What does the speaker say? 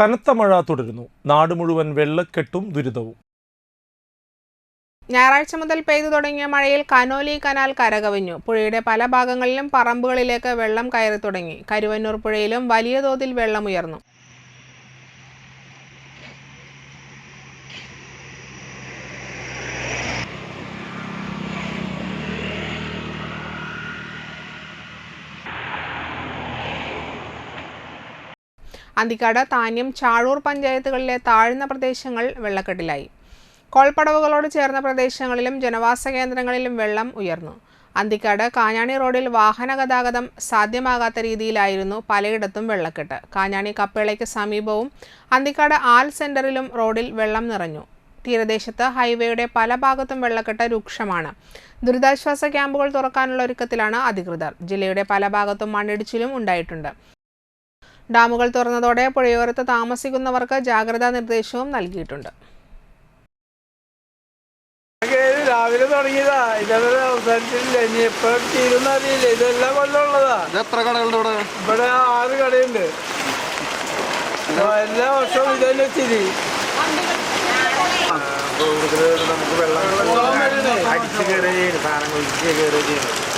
കനത്ത മഴ തുടരുന്നു. നാട് മുഴുവൻ വെള്ളക്കെട്ടും ദുരിതവും. ഞായറാഴ്ച മുതൽ പെയ്തു തുടങ്ങിയ മഴയിൽ കനോലി കനാൽ കരകവിഞ്ഞു. പുഴയുടെ പല ഭാഗങ്ങളിലും പറമ്പുകളിലേക്ക് വെള്ളം കയറി തുടങ്ങി. കരുവന്നൂർ പുഴയിലും വലിയ തോതിൽ വെള്ളമുയർന്നു. അന്തിക്കാട് താന്യം ചാഴൂർ പഞ്ചായത്തുകളിലെ താഴ്ന്ന പ്രദേശങ്ങൾ വെള്ളക്കെട്ടിലായി. കോൾപ്പടവുകളോട് ചേർന്ന പ്രദേശങ്ങളിലും ജനവാസ കേന്ദ്രങ്ങളിലും വെള്ളം ഉയർന്നു. അന്തിക്കാട് കാഞ്ഞാണി റോഡിൽ വാഹന ഗതാഗതം സാധ്യമാകാത്ത രീതിയിലായിരുന്നു പലയിടത്തും വെള്ളക്കെട്ട്. കാഞ്ഞാണി കപ്പേളയ്ക്ക് സമീപവും അന്തിക്കാട് ആൽ സെന്ററിലും റോഡിൽ വെള്ളം നിറഞ്ഞു. തീരദേശത്ത് ഹൈവേയുടെ പല ഭാഗത്തും വെള്ളക്കെട്ട് രൂക്ഷമാണ്. ദുരിതാശ്വാസ ക്യാമ്പുകൾ തുറക്കാനുള്ള ഒരുക്കത്തിലാണ് അധികൃതർ. ജില്ലയുടെ പല ഭാഗത്തും മണ്ണിടിച്ചിലും ഉണ്ടായിട്ടുണ്ട്. ഡാമുകൾ തുറന്നതോടെ പുഴയോരത്ത് താമസിക്കുന്നവർക്ക് ജാഗ്രതാ നിർദ്ദേശവും നൽകിയിട്ടുണ്ട്. രാവിലെ തുടങ്ങിയതാ? ഇതേവരെ അവസാനിച്ചിട്ടില്ല. ഇനി എപ്പോഴും തീരുന്ന അറിയില്ല. ഇതെല്ലാം കൊല്ലമുള്ളതാ ഇത് എത്ര കടകളുണ്ട് ഇവിടെ? ഇവിടെ ആറ് കടയുണ്ട്. എല്ലാ വർഷവും ഇതന്നെ സ്ഥിതി. നമുക്ക് വെള്ളം. അടിച്ചു കയറുകയും സാധനങ്ങൾ ഇടിച്ച് കയറി ചെയ്യുന്നത്